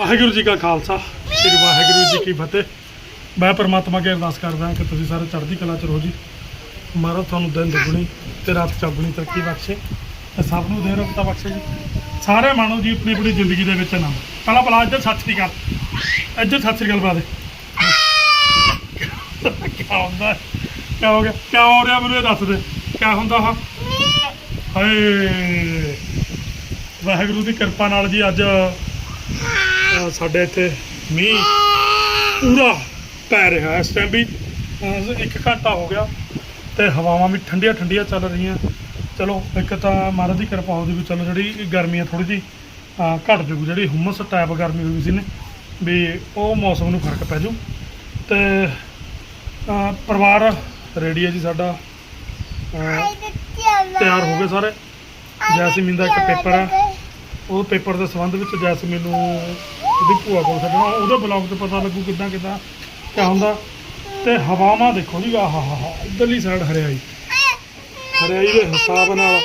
ਵਾਹਿਗੁਰੂ ਜੀ ਕਾ ਖਾਲਸਾ। ਸ੍ਰੀ ਵਾਹਿਗੁਰੂ ਜੀ ਕੀ ਫਤਿਹ। ਮੈਂ ਪਰਮਾਤਮਾ ਅੱਗੇ ਅਰਦਾਸ ਕਰਦਾ ਕਿ ਤੁਸੀਂ ਸਾਰੇ ਚੜ੍ਹਦੀ ਕਲਾ ਚ ਰਹੋ ਜੀ। ਮਹਾਰਾਜ ਤੁਹਾਨੂੰ ਦਿਨ ਦੁਗਣੀ ਤੇ ਰਾਤ ਚੌਗਣੀ ਤਰੱਕੀ ਬਖਸ਼ੇ ਤੇ ਸਭ ਨੂੰ ਦੇ ਰਫਤਾ ਬਖਸ਼ੇ ਜੀ। ਸਾਰੇ ਮਾਣੋ ਜੀ ਆਪਣੀ ਆਪਣੀ ਜ਼ਿੰਦਗੀ ਦੇ ਵਿੱਚ ਆਨੰਦ। ਪਹਿਲਾਂ ਬਲਾ, ਇੱਧਰ ਸਤਿ ਸ੍ਰੀ ਅਕਾਲ। ਇੱਧਰ ਸਤਿ ਸ੍ਰੀ ਅਕਾਲ ਬੁਲਾ ਕੀ ਹੁੰਦਾ ਕੀ ਹੋ ਗਿਆ? ਕੀ ਹੋ ਰਿਹਾ ਮੈਨੂੰ ਇਹ ਦੱਸ ਦੇ। ਕੀ ਹੁੰਦਾ ਹਾਂ? ਹਾਏ। ਵਾਹਿਗੁਰੂ ਦੀ ਕਿਰਪਾ ਨਾਲ ਜੀ ਅੱਜ ਅਹ ਸਾਡੇ ਇੱਥੇ ਮੀਂਹ ਪੂਰਾ ਪੈ ਰਿਹਾ ਇਸ ਟਾਈਮ ਵੀ ਇੱਕ ਘੰਟਾ ਹੋ ਗਿਆ ਤੇ ਹਵਾਵਾਂ ਵੀ ਠੰਡੀਆਂ ਠੰਡੀਆਂ ਚੱਲ ਰਹੀਆਂ। ਚਲੋ ਇੱਕ ਤਾਂ ਮਹਾਰਾਜ ਦੀ ਕਿਰਪਾ ਹੋਦੀ ਵੀ ਚਲੋ ਜਿਹੜੀ ਗਰਮੀ ਆ ਥੋੜੀ ਜੀ ਘਟ ਜੂ ਜਿਹੜੀ ਹੁਮਸ ਟਾਈਪ ਗਰਮੀ ਹੋਈ ਸੀ ਨੇ ਵੀ ਉਹ ਮੌਸਮ ਨੂੰ ਫ਼ਰਕ ਪੈ ਜੂ ਤੇ ਪਰਿਵਾਰ ਰੈਡੀ ਹੈ ਜੀ ਸਾਡਾ। ਤਿਆਰ ਹੋ ਗਏ ਸਾਰੇ। ਜੈਸਮੀਨ ਦਾ ਇੱਕ ਪੇਪਰ ਆ। ਉਹ ਪੇਪਰ ਦੇ ਸੰਬੰਧ ਵਿੱਚ ਜੈਸਮੀਨ ਨੂੰ ਉਹਦੀ ਭੂਆ ਕੋਲ ਛੱਡਣਾ, ਉਹਦੇ ਬਲੌਗ ਤੇ ਪਤਾ ਲੱਗੂ ਕਿੱਦਾਂ ਕਿੱਦਾਂ ਕਿਆ ਹੁੰਦਾ। ਤੇ ਹਵਾਵਾਂ ਦੇਖੋ ਜੀ, ਆਹ ਹਾ ਹਾ ਇਧਰਲੀ ਸਾਈਡ ਹਰਿਆਈ। ਹਰਿਆਈ ਦੇ ਹਿਸਾਬ ਨਾਲ।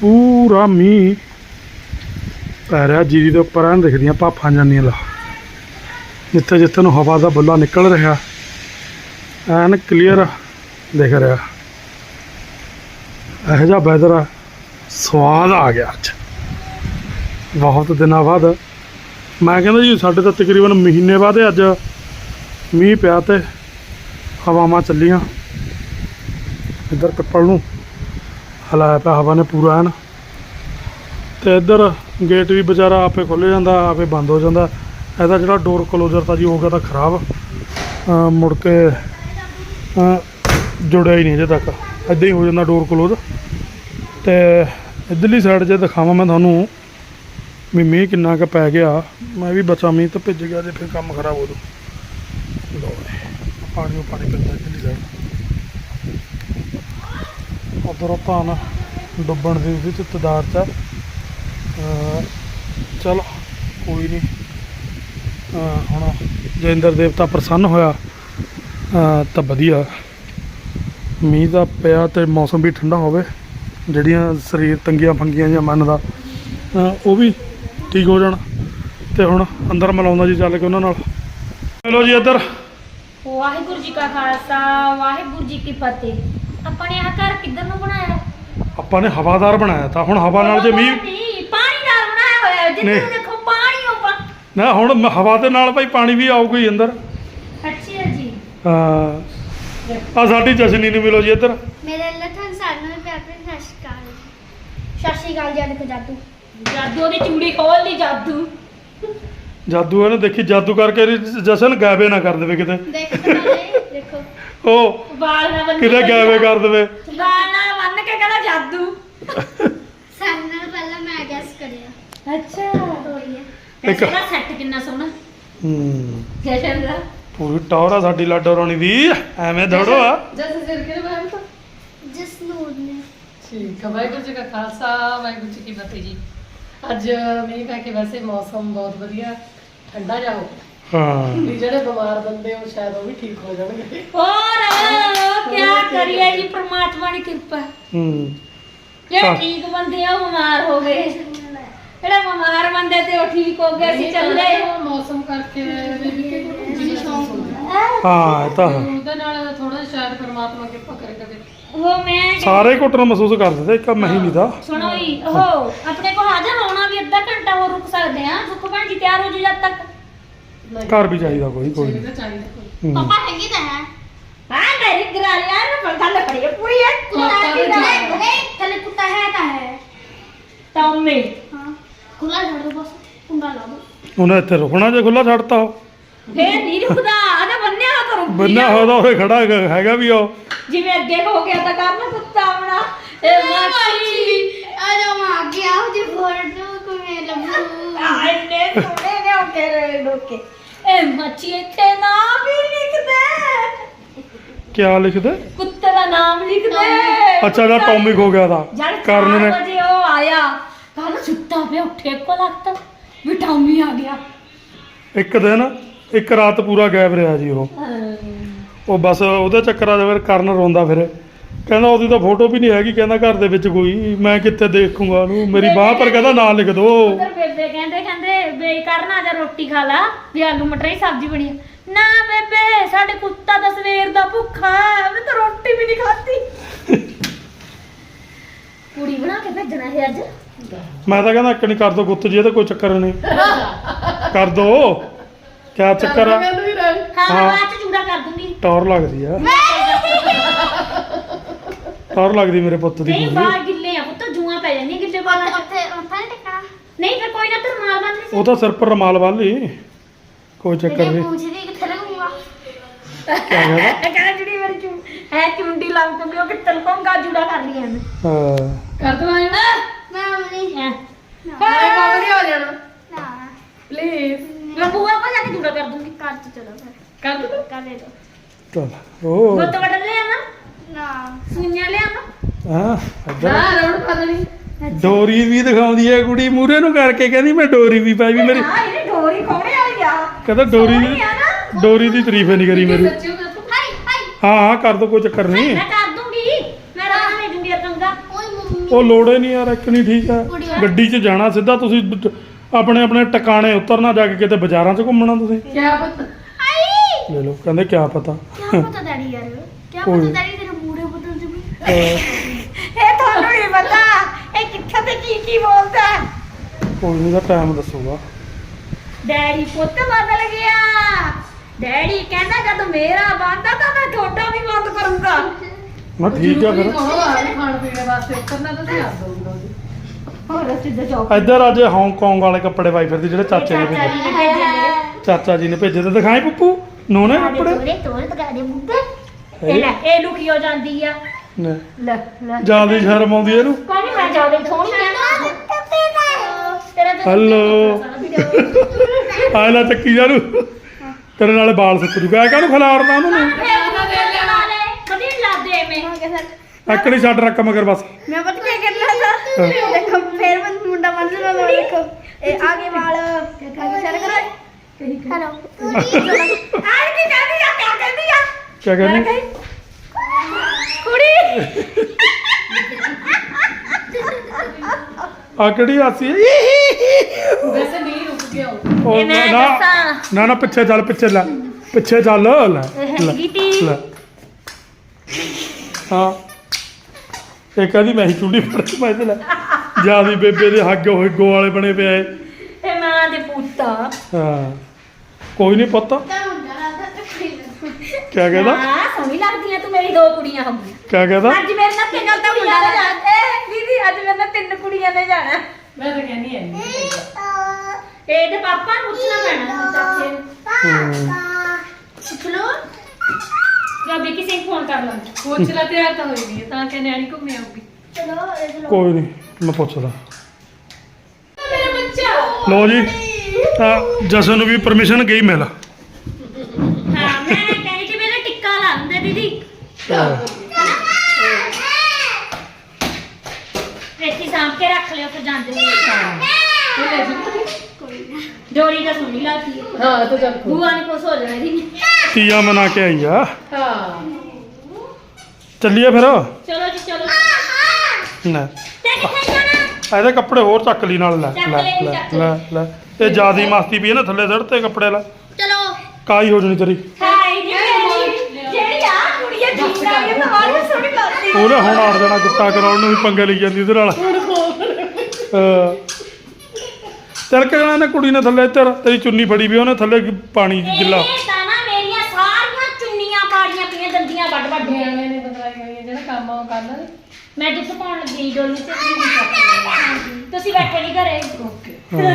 ਪੂਰਾ ਮੀਂਹ ਪੈ ਰਿਹਾ, ਜੀਰੀ ਦੇ ਉੱਪਰ ਐਨ ਦਿਖਦੀਆਂ ਭਾਫਾਂ ਜਾਂਦੀਆਂ ਲਾ। ਜਿੱਥੇ ਜਿੱਥੇ ਨੂੰ ਹਵਾ ਦਾ ਬੁੱਲਾ ਨਿਕਲ ਰਿਹਾ, ਐਨ ਕਲੀਅਰ ਦਿਖ ਰਿਹਾ। ਇਹੋ ਜਿਹਾ ਵੈਦਰ ਆ, ਸਵਾਦ ਆ ਗਿਆ ਅੱਜ। ਬਹੁਤ ਦਿਨਾਂ ਬਾਅਦ ਮੈਂ ਕਹਿੰਦਾ ਜੀ, ਸਾਡੇ ਤਾਂ ਤਕਰੀਬਨ ਮਹੀਨੇ ਬਾਅਦ ਅੱਜ ਮੀਂਹ ਪਿਆ ਤੇ ਹਵਾਵਾਂ ਚੱਲੀਆਂ। ਇੱਧਰ ਪਿੱਪਲ ਨੂੰ ਹਲਾਇਆ ਪਿਆ, ਹਵਾ ਨੇ ਪੂਰਾ ਐਨ। ਤੇ ਇੱਧਰ ਗੇਟ ਵੀ ਵਿਚਾਰਾ ਆਪੇ ਖੁੱਲ ਜਾਂਦਾ, ਆਪੇ ਬੰਦ ਹੋ ਜਾਂਦਾ। ਇਹਦਾ ਜਿਹੜਾ ਡੋਰ ਕਲੋਜ਼ਰ ਤਾਂ ਜੀ ਹੋ ਗਿਆ ਤਾਂ ਖਰਾਬ। ਮੁੜ ਕੇ ਜੁੜਿਆ ਹੀ ਨਹੀਂ ਅਜੇ ਤੱਕ। ਇੱਦਾਂ ਹੀ ਹੋ ਜਾਂਦਾ ਡੋਰ ਕਲੋਜ਼ ਤੇ ਇੱਧਰਲੀ ਸਾਈਡ ਜੇ ਦਿਖਾਵਾਂ ਮੈਂ ਤੁਹਾਨੂੰ ਵੀ ਮੀਂਹ ਕਿੰਨਾ ਕੁ ਪੈ ਗਿਆ। ਮੈਂ ਵੀ ਬਚਾ ਮੀਂਹ ਤੋਂ ਭਿੱਜ ਗਿਆ ਜੇ ਫਿਰ ਕੰਮ ਖਰਾਬ ਹੋ ਜੂ ਲਓ ਪਾਣੀ ਉਹ ਪਾਣੀ ਪੈਂਦਾ ਇੱਧਰਲੀ ਸਾਈਡ ਉਧਰੋਂ ਧਾਨ ਡੁੱਬਣ ਦੀ ਉਹਦੀ ਤੇ ਤਦਾਰ ਚ ਆ। ਅਹ, ਚਲੋ ਕੋਈ ਨਹੀਂ ਹੁਣ ਜੇ ਇੰਦਰ ਦੇਵਤਾ ਪ੍ਰਸੰਨ ਹੋਇਆ ਤਾਂ ਵਧੀਆ। ਮੀਂਹ ਦਾ ਪਿਆ ਤੇ ਮੌਸਮ ਵੀ ਠੰਡਾ ਹੋਵੇ। ਜਿਹੜੀਆਂ ਸਰੀਰ ਤੰਗੀਆਂ ਫੰਗੀਆਂ ਜਾਂ ਮਨ ਦਾ ਉਹ ਵੀ ਠੀਕ ਹੋ ਜਾਣ ਤੇ ਹੁਣ ਅੰਦਰ ਮਿਲਾਉਂਦਾ ਜੀ ਚੱਲ ਕੇ ਉਹਨਾਂ ਨਾਲ। ਚਲੋ ਜੀ ਇੱਧਰ। ਵਾਹਿਗੁਰੂ ਜੀ ਕਾ ਖਾਲਸਾ ਵਾਹਿਗੁਰੂ ਜੀ ਕੀ ਫਤਿਹ। ਆਪਾਂ ਨੇ ਆਹ ਘਰ ਕਿੱਧਰ ਨੂੰ ਬਣਾਇਆ? ਆਪਾਂ ਨੇ ਹਵਾਦਾਰ ਬਣਾਇਆ ਤਾਂ ਹੁਣ ਹਵਾ ਨਾਲ ਜੇ ਮੀਂਹ ਨਹੀਂ, ਪਾਣੀ ਨਾਲ ਬਣਾਇਆ ਹੋਇਆ ਨਹੀਂ। ਨੂੰ ਦੇਖੋ ਪਾਣੀ ਉਹ ਪਾ- ਨਾ ਹੁਣ ਮ- ਹਵਾ ਦੇ ਨਾਲ ਭਾਈ ਪਾਣੀ ਵੀ ਆਊਗਾ ਹੀ ਅੰਦਰ। ਅੱਛੀ ਹੈ ਜੀ। ਹਾਂ। ਆ ਸਾਡੀ ਜਸ਼ਨੀ ਨੂੰ ਮਿਲੋ ਜੀ ਇੱਧਰ ਮੇਰੇ ਲਥਨ ਸਾਨੂੰ ਪਿਆਰ ਭਰੀ ਸਤਿ ਸ਼੍ਰੀ ਅਕਾਲ ਸਤਿ ਸ਼੍ਰੀ ਅਕਾਲ ਜੀ ਦੇਖੋ ਜਾਦੂ। ਜਾਦੂ ਦੀ ਚੂੜੀ ਖੋਲ ਲਈ ਜਾਦੂ। ਜਾਦੂ ਇਹਨੇ ਦੇਖੀ ਜਾਦੂ ਕਰਕੇ ਇਹਦੀ ਜਸ਼ਨ ਗਾਇਬੇ ਨਾ ਕਰ ਦੇਵੇ ਕਿਤੇ। ਦੇਖੋ ਨਾਲੇ ਦੇਖੋ। ਉਹ ਵਾਲ ਨਾਲ ਬੰਨ ਕਿਤੇ ਗਾਇਬੇ ਕਰ ਦੇਵੇ। ਵਾਲ ਨਾਲ ਬੰਨ ਕੇ ਕਹਿੰਦਾ ਜਾਦੂ। ਸਾਡੇ ਨਾਲ ਪਹਿਲਾਂ ਮੈਂ ਗੈਸ ਕਰਿਆ। ਅੱਛਾ। ਇੱਕ- ਸੈੱਟ ਕਿੰਨਾ ਸੋਹਣਾ। ਹੂੰ। ਜਸ਼ਨ ਦਾ। ਪੂਰੀ ਟੌਰਾ ਸਾਡੀ ਲਾਡੋ ਰਾਣੀ ਦੀ। ਐਵੇਂ ਦੌੜੋ ਆ। ਜੈਸੇ ਤਾਂ ਠੀਕ ਹੈ ਵਾਹਿਗੁਰੂ ਜੀ ਕਾ ਖਾਲਸਾ ਵਾਹਿਗੁਰੂ ਜੀ ਕੀ ਫਤਿਹ ਜੀ। ਅੱਜ ਮੀਂਹ ਪੈ ਕੇ ਵੈਸੇ ਮੌਸਮ ਬਹੁਤ ਵਧੀਆ ਠੰਡਾ ਜਾ ਹੋ ਗਿਆ। ਹਾਂ। ਵੀ ਜਿਹੜੇ ਬਿਮਾਰ ਬੰਦੇ ਉਹ ਸ਼ਾਇਦ ਉਹ ਵੀ ਠੀਕ ਹੋ ਜਾਣਗੇ। ਹੋਰ ਕੀ ਕਰੀਏ ਜੀ ਪ੍ਰਮਾਤਮਾ ਦੀ ਕਿਰਪਾ। ਹੂੰ। ਜਿਹੜੇ। ਠੀਕ ਬੰਦੇ ਆ ਉਹ ਬਿਮਾਰ ਹੋ ਗਏ। ਜਿਹੜੇ ਬਿਮਾਰ ਬੰਦੇ ਤੇ ਉਹ ਠੀਕ ਹੋ ਗਏ ਅਸੀਂ ਚੱਲੇ ਮੌਸਮ ਕਰਕੇ ਵੀ ਕਿ ਜੀ ਸ਼ੌਂਕ ਹੁੰਦਾ। ਹਾਂ ਇਹ ਤਾਂ ਹੈ। ਉਹਦੇ ਨਾਲ ਥੋੜਾ ਸ਼ਾਇਦ ਪਰਮਾਤਮਾ ਕਿਰਪਾ ਕਰੇ ਕਦੇ। ਉਹ ਮੈਂ ਸਾਰੇ ਘੁੱਟਣ ਮਹਿਸੂਸ ਕਰਦੇ ਤੇ ਇੱਕ ਮਹੀਂ ਨਹੀਂ ਦਾ। ਸੁਣੋ ਜੀ ਉਹ ਆਪਣੇ ਕੋਲ ਹਾਜ਼ਰ ਹੋਣਾ ਵੀ ਅੱਧਾ ਘੰਟਾ ਹੋਰ ਰੁਕ ਸਕਦੇ ਆ ਸੁੱਖ ਬਣ ਜੀ ਤਿਆਰ ਹੋ ਜੀ ਜਦ ਤੱਕ। ਘਰ ਵੀ ਚਾਹੀਦਾ ਕੋਈ ਕੋਈ ਨਹੀਂ। ਚਾਹੀਦਾ ਚਾਹੀਦਾ ਕੋਈ। ਹੂੰ। ਪਾਪਾ ਹੈਗੀ ਤਾਂ ਹੈ। ਹਾਂ ਮੇਰੀ ਨੂੰ ਪਤਾ ਲੱਗ ਰਹੀ ਹੈ ਪੂਰੀ ਹੈ ਪਾਪਾ ਵੀ ਕੁੱਤਾ ਜਾਣਦਾ। ਨਹੀਂ ਥੱਲੇ ਕੁੱਤਾ ਹੈ ਤਾਂ ਹੈ। ਟੌਮੀ। ਹਾਂ। ਖੁੱਲਾ ਛੱਡ ਦੋ ਬਸ ਕੁੰਡਾ ਲਾ ਦੋ। ਉਹਨੇ ਇੱਥੇ ਰੁਕਣਾ ਜੇ ਖੁੱਲਾ ਛੱਡਤਾ ਉਹ। ਫੇਰ ਨਹੀਂ ਰੁਕਦਾ ਆਦਾ ਬੰਨਿਆ ਹੋ ਤਾਂ ਰੁਕ ਬੰਨਾ ਹੋਦਾ ਉਹ ਖੜਾ ਹੈਗਾ- ਹੈਗਾ ਵੀ ਉਹ। ਜਿਵੇਂ ਅੱਗੇ ਹੋ ਗਿਆ ਤਾਂ ਕਰਨਾ ਕੁੱਤਾ ਆਪਣਾ। ਇਹ ਮਾਛੀ ਆ ਜਾ ਮੈਂ ਆ ਗਿਆ ਉਹ ਜੀ ਫੋਟੋ ਕਿਵੇਂ ਲੱਭੂ ਆ ਇੰਨੇ ਸੋਹਣੇ ਨੇ ਉਹ ਤੇਰੇ ਡੋਕੇ ਇਹ ਮੱਛੀ ਇੱਥੇ ਨਾਮ ਵੀ ਲਿਖ ਦੇ ਕਿਆ ਲਿਖਦੇ? ਕੁੱਤੇ ਦਾ ਨਾਮ ਲਿਖ ਦੇ ਅੱਛਾ ਦਾ ਟੌਮਿਕ ਹੋ ਗਿਆ ਦਾ ਜਦ ਕਰਨ ਨੇ। ਵਜੇ ਉਹ ਆਇਆ ਕੱਲ ਸੁੱਤਾ ਪਿਆ ਉੱਠੇ ਕੋ ਲੱਗਦਾ ਵੀ ਟੌਮੀ ਆ ਗਿਆ। ਇੱਕ ਦਿਨ ਇੱਕ ਰਾਤ ਪੂਰਾ ਗਾਇਬ ਰਿਹਾ ਜੀ ਉਹ। ਉਹ ਬਸ ਉਹਦੇ ਚੱਕਰਾਂ ਦੇ ਫਿਰ ਕਰਨ ਰੋਂਦਾ ਫਿਰੇ। ਕਹਿੰਦਾ ਉਹਦੀ ਤਾਂ ਫੋਟੋ ਵੀ ਨਹੀਂ ਹੈਗੀ ਕਹਿੰਦਾ ਘਰ ਦੇ ਵਿੱਚ ਕੋਈ। ਮੈਂ ਕਿੱਥੇ ਦੇਖੂੰਗਾ ਉਹਨੂੰ? ਮੇਰੀ ਬਾਹ ਪਰ ਕਹਿੰਦਾ ਨਾਂ ਲਿਖ ਦੋ। ਉਧਰ ਬੇਬੇ ਕਹਿੰਦੇ ਕਹਿੰਦੇ ਬੇ ਕਰਨਾ ਜਾ ਰੋਟੀ ਖਾ ਲਾ। ਵੀ ਆਲੂ ਮਟਰ ਦੀ ਸਬਜ਼ੀ ਬਣੀ ਆ। ਨਾ ਬੇਬੇ ਸਾਡੇ ਕੁੱਤਾ ਤਾਂ ਸਵੇਰ ਦਾ ਭੁੱਖਾ ਹੈ ਮੈਂ ਤਾਂ ਰੋਟੀ ਵੀ ਨਹੀਂ ਖਾਧੀ। ਪੂੜੀ ਬਣਾ ਕੇ ਭੇਜਣਾ ਹੈ ਅੱਜ? ਮੈਂ ਤਾਂ ਕਹਿੰਦਾ ਇੱਕ ਨਹੀਂ ਕਰ ਦੋ ਗੁੱਤ ਜੀ ਇਹਦਾ ਕੋਈ ਚੱਕਰ ਨਹੀਂ। ਕਰ ਦੋ। ਕਿਆ ਚੱਕਰ ਆ? ਮੈਨੂੰ ਵੀ ਰਹਿ ਹਾਂ ਹਾਂ। ਬਾਅਦ ਚ ਚੂੜਾ ਕਰ ਦੂੰਗੀ। ਟੌਰ ਲੱਗਦੀ ਆ। ਟੌਰ ਲੱਗਦੀ ਮੇਰੇ ਪੁੱਤ ਦੀ ਨਹੀਂ ਪੂਰੀ। ਬਾਹਰ ਗਿੱਲੇ ਆ ਪੁੱਤ ਜੂਆਂ ਪੈ ਜਾਂਦੀਆਂ ਗਿੱਲੇ ਬਾਲਾਂ ਚ ਉੱਥੇ ਮੱਥਾ ਨਹੀਂ ਟਿਕਣਾ। ਨਹੀਂ ਫਿਰ ਕੋਈ ਨਾ ਤੇ ਮਾਰ ਬੰਨ ਲਈ। ਉਹ ਤਾਂ ਸਿਰ ਪਰ ਰਮਾਲ ਬੰਨ ਲਈ। ਕੋਈ ਚੱਕਰ ਤੇਰੇ ਨਹੀਂ ਪੂੰਛਦੀ ਕਿੱਥੇ ਲੱਗੂਗਾ ਕਿਆ ਕਹਿੰਦਾ ਕਹਿੰਦਾ ਜਿਹੜੀ ਮੇਰੀ ਚੁੰ ਹੈ ਚੁੰਡੀ ਲੱਗ ਪਈ ਉਹ ਕਿੱਥੇ ਲਪਾਉਂਗਾ ਜੂੜਾ ਕਰ ਲਿਆ ਮੈਂ ਹਾਂ। ਕਰ ਦੋ ਆਇਆ ਮੈਂ ਨਹੀਂ ਹੈਂ। ਹਾਏ ਕੰਮ ਨਹੀਂ ਹੋ ਜਾਣਾ। ਨਾ। ਪਲੀਜ਼ ਮੈਂ ਬੂਆ ਕੋ ਜਾ ਕੇ ਜੂੜਾ ਕਰ ਦੂੰਗੀ ਘਰ ਚ ਚਲੋ ਫਿਰ। ਕਰ ਦੋ? ਕਰ ਦੇ ਦੋ। ਚੱਲ ਉਹ ਗੁੱਤ ਵਟਣ ਲੈ ਆਵਾਂ? ਨਾ। ਸੁਈਆਂ ਲੈ ਆਵਾਂ? ਹਾਂ ਇੱਧਰ ਨਾ ਰੌਣ ਪਾ ਦੇਣੀ। ਡੋਰੀ ਵੀ ਦਿਖਾਉਂਦੀ ਹੈ ਕੁੜੀ ਮੂਰੇ ਨੂੰ ਕਰਕੇ ਕਹਿੰਦੀ ਮੈਂ ਡੋਰੀ ਵੀ ਪਾਈ ਵੀ ਮੇਰੀ। ਹਾਂ ਇਹਨੇ ਡੋਰੀ ਖੋਣੇ ਵਾਲੀ ਆ? ਕਹਿੰਦਾ ਡੋਰੀ ਦੀ ਆ ਨਾ। ਡੋਰੀ ਦੀ ਤਾਰੀਫ ਨਹੀਂ ਕਰੀ ਮੇਰੀ। ਸੱਚੀ ਕਰ ਤੂੰ। ਹਾਈ ਹਾਈ। ਹਾਂ ਹਾਂ ਕਰ ਦੋ ਕੋਈ ਚੱਕਰ ਨਹੀਂ। ਮੈਂ ਕਰ ਦੂੰਗੀ। ਮੈਂ ਰਾਹ ਦੇ ਦੂੰਗੀ ਚੰਗਾ। ਓਏ ਮੰਮੀ। ਉਹ ਲੋੜੇ ਨਹੀਂ ਯਾਰ ਇੱਕ ਨਹੀਂ ਠੀਕ ਵਾਲਾ। ਗੱਡੀ 'ਚ ਜਾਣਾ ਸਿੱਧਾ ਤੁਸੀਂ ਆਪਣੇ ਆਪਣੇ ਟਿਕਾਣੇ ਉਤਰਨਾ ਜਾ ਕੇ ਕਿਤੇ ਬਾਜ਼ਾਰਾਂ 'ਚ ਘੁੰਮਣਾ ਤੁਸੀਂ? ਕੀ ਪਤਾ? ਆਈ! ਲੈ ਲਓ ਕਹਿੰਦੇ ਕਿਆ ਪਤਾ। ਕੀ ਪਤਾ ਡੈਡੀ ਯਾਰ? ਕੀ ਕੋਈ। ਪਤਾ ਡੈਡੀ ਤੇਰੇ ਮੂਰੇ ਬਦਲ ਜੂਗੀ ਅਹ ਇਹ ਤੁਹਾਨੂੰ ਨਹੀਂ ਪਤਾ। ਇਹ ਕਿੱਥੇ ਤੇ ਕੀ ਕੀ ਬੋਲਦਾ। ਕੋਈ ਨਹੀਂ ਦਾ ਟਾਈਮ ਦੱਸੂਗਾ। ਡੈਡੀ ਪੁੱਤ ਬਦਲ ਗਿਆ। ਡੈਡੀ ਕਹਿੰਦਾ ਜਦ ਮੇਰਾ ਬੰਦਾ ਤਾਂ ਮੈਂ ਤੁਹਾਡਾ ਵੀ ਬੰਦ ਕਰੂੰਗਾ। ਮੈਂ ਠੀਕ ਆ ਫਿਰ। ਖਾਣ ਪੀਣ ਵਾਸਤੇ। ਕਰਨਾ ਤਾਂ ਸੀ ਆ ਦੋ ਹੋਰ ਸਿੱਧਾ ਚੌਕ ਇੱਧਰ ਅੱਜ ਹਾਂਗਕਾਂਗ ਵਾਲੇ ਕੱਪੜੇ ਪਾਈ ਫਿਰਦੀ ਜਿਹੜੇ ਚਾਚੇ ਨੇ ਭੇਜੇ ਨੇ। ਚਾਚਾ ਜੀ ਨੇ ਭੇਜੇ ਤੇ ਦਿਖਾਈ ਪੱਪੂ ਨੋਨੇ ਕੱਪੜੇ? ਤੋਰੇ ਤੋਰੇ ਤਗਾ ਦੇ ਮੁੱਦੇ ਇਹ ਲੈ ਇਹ ਲੁਕੀ ਹੋ ਜਾਂਦੀ ਆ। ਨੇ ਲੈ ਲੈ। ਜ਼ਿਆਦਾ ਸ਼ਰਮ ਆਉਂਦੀ ਇਹਨੂੰ। ਮੈਂ ਸੋਹਣੀ ਹੈਲੋ। ਆ ਲੈ ਚੱਕੀ ਜਾ ਨੂੰ ਤੇਰੇ ਨਾਲੇ ਵਾਲ ਸੁੱਕ ਜੂਗਾ ਐ ਕਾਹਨੂੰ ਖਿਲਾਰਦਾ ਉਹਨੂੰ। ਫੇਰ ਉਹਨਾਂ ਦੇ ਵਾਲੇ ਕਦੀ ਲਾਦੇ ਮੈਂ ਇੱਕ ਨਹੀਂ ਛੱਡ ਰੱਖ ਮਗਰ ਬਸ ਮੈਂ ਪਤਾ ਕੀ ਕਰਨਾ था देखो फिर मैं मुंडा बन रहा है देखो ए आगे वाल आगे सर करो हेलो ਆਹ ਕੀ ਕਹਿੰਦੀ ਆ ਕਿਆ ਕਹਿੰਦੀ ਆ ਕਿਆ ਕਹਿੰਦੀ ਕੁੜੀ ਆ ਕਿਹੜੀ ਹਾਸੀ ਹੈ ਵੈਸੇ ਨਹੀਂ ਰੁਕ ਗਿਆ ਉਹ। ਉਹ ਇਹ ਮੈਂ ਨਾ ਦੱਸਾਂ। ਨਾ ਨਾ ਪਿੱਛੇ ਚੱਲ ਪਿੱਛੇ ਲੈ ਪਿੱਛੇ ਚੱਲ ਲੈ ਲੈ ਹੈਗੀ ਤੀ। ਲੈ ਹਾਂ ਇਹ ਕਹਦੀ ਮੈਂ ਹੀ ਚੁੰਡੀ ਫੜ ਕੇ ਮੈਂ ਤੇ ਲੈ। ਜਿਆਦੀ ਬੇਬੇ ਦੇ ਹੱਗ ਹੋਏ ਗੋ ਵਾਲੇ ਬਣੇ ਪਏ ਤੇ ਮਾਂ ਦੇ ਪੁੱਤਾ ਹਾਂ। ਕੋਈ ਨਹੀਂ ਪੁੱਤ। ਕਿਆ ਕਹਿੰਦਾ? ਹਾਂ ਸੋਹਣੀ ਲੱਗਦੀਆਂ ਤੂੰ ਮੇਰੀ ਦੋ ਕੁੜੀਆਂ ਹੋਗੀਆਂ ਕਿਆ ਕਹਿੰਦਾ? ਅੱਜ ਮੇਰੇ ਨਾਲ ਤਿੰਨ ਕੁੜੀਆਂ ਨੇ ਜਾਣਾ। ਏ ਦੀਦੀ ਅੱਜ ਮੇਰੇ ਨਾਲ ਤਿੰਨ ਕੁੜੀਆਂ ਨੇ ਜਾਣਾ। ਮੈਂ ਤਾਂ ਕਹਿੰਦੀ ਐ ਇਹਦੇ ਪਾਪਾ ਨੂੰ ਪੁੱਛਣਾ ਪੈਣਾ ਚਾਚੇ ਨੂੰ ਹਮ, ਪੁੱਛ ਲੋ ਜਾਂ ਵੀ ਕਿਸੇ ਨੂੰ ਫੋਨ ਕਰ ਲਾਂ। ਪੁੱਛ ਲੈ ਤੇ ਆ ਤਾਂ ਹੋਈ ਵੀ ਹੈ, ਤਾਂ ਕਿ ਨਿਆਣੀ ਘੁੰਮੇ ਆਉਗੀ चलो ਕੋਈ ਨਹੀਂ ਮੈਂ ਪੁੱਛਦਾ ਮੇਰਾ ਬੱਚਾ। ਲੋ ਜੀ ਤਾਂ ਜਸਨ ਨੂੰ ਵੀ ਪਰਮਿਸ਼ਨ ਗਈ ਮਿਲ। ਹਾਂ ਮੈਂ ਕਹਿੰਦੀ ਕਿ ਮੇਰਾ ਟਿੱਕਾ ਲਾ ਦਿੰਦੇ ਦੀਦੀ। ਇੱਥੇ ਸਾਂਭ ਕੇ ਰੱਖ ਲਿਓ ਫਿਰ ਜਾਂਦੇ ਹੋਏ ਉਹ ਲੈ ਜੀ ਡੋਰੀ ਦਾ ਸੋਹਣੀ ਲੱਗਦੀ ਹੈ ਹਾਂ ਤਾਂ ਚੱਲ ਬੂਆ ਨੇ ਖੁਸ਼ ਹੋ ਜਾਣਾ ਇਹਦੀ। ਤੀਆ ਮਨਾ ਕੇ ਆਈ ਆ। ਹਾਂ। ਚੱਲੀਏ ਫਿਰ? ਚਲੋ ਜੀ ਚਲੋ। ਨਾ ਜਾਣਾ? ਇਹਦੇ ਕੱਪੜੇ ਹੋਰ ਚੱਕ ਲਈ ਨਾਲ ਲੈ ਲੈ ਲੈ, ਲੈ ਲੈ। ਇਹ ਜਿਆਦੀ ਮਸਤੀ ਵੀ ਹੈ ਨਾ ਥੱਲੇ ਸੜ ਤੇ ਕੱਪੜੇ ਲੈ। ਚਲੋ। ਕਾਈ ਹੋ ਜਣੀ ਤੇਰੀ? ਉਹਨੇ ਹੁਣ ਆੜ ਜਾਣਾ ਗੁੱਟਾ ਕਰਾਉਣ ਨੂੰ ਵੀ ਪੰਗੇ ਲਈ ਜਾਂਦੀ ਉਹਦੇ ਨਾਲ। ਹਾਂ। ਚੱਲ ਕੇ ਨਾ ਕੁੜੀ ਨੇ ਥੱਲੇ ਤੇਰਾ ਤੇਰੀ ਚੁੰਨੀ ਫੜੀ ਵੀ ਉਹਨੇ ਥੱਲੇ ਪਾਣੀ ਗਿੱਲਾ ਇਹ ਤਾਂ ਨਾ ਮੇਰੀਆਂ ਸਾਰੀਆਂ ਚੁੰਨੀਆਂ ਪਾੜੀਆਂ ਪਈਆਂ ਦੰਦੀਆਂ ਵੱਡ ਵੱਡ ਨਿਆਣੇ ਨੇ ਬਦਲਾਈ ਗਈ ਹੈ, ਜਿਹੜਾ ਕੰਮ ਆ ਉਹ ਕਰ ਲੈ ਮੈਂ ਦੁੱਧ ਪਾਉਣ ਲੱਗੀ ਡੋਲੀ ਤੇ ਤੁਸੀਂ ਵੀ ਚੱਕ ਤੁਸੀਂ ਬੈਠੇ ਨਹੀਂ ਘਰੇ। ਓਕੇ। ਹਾਂ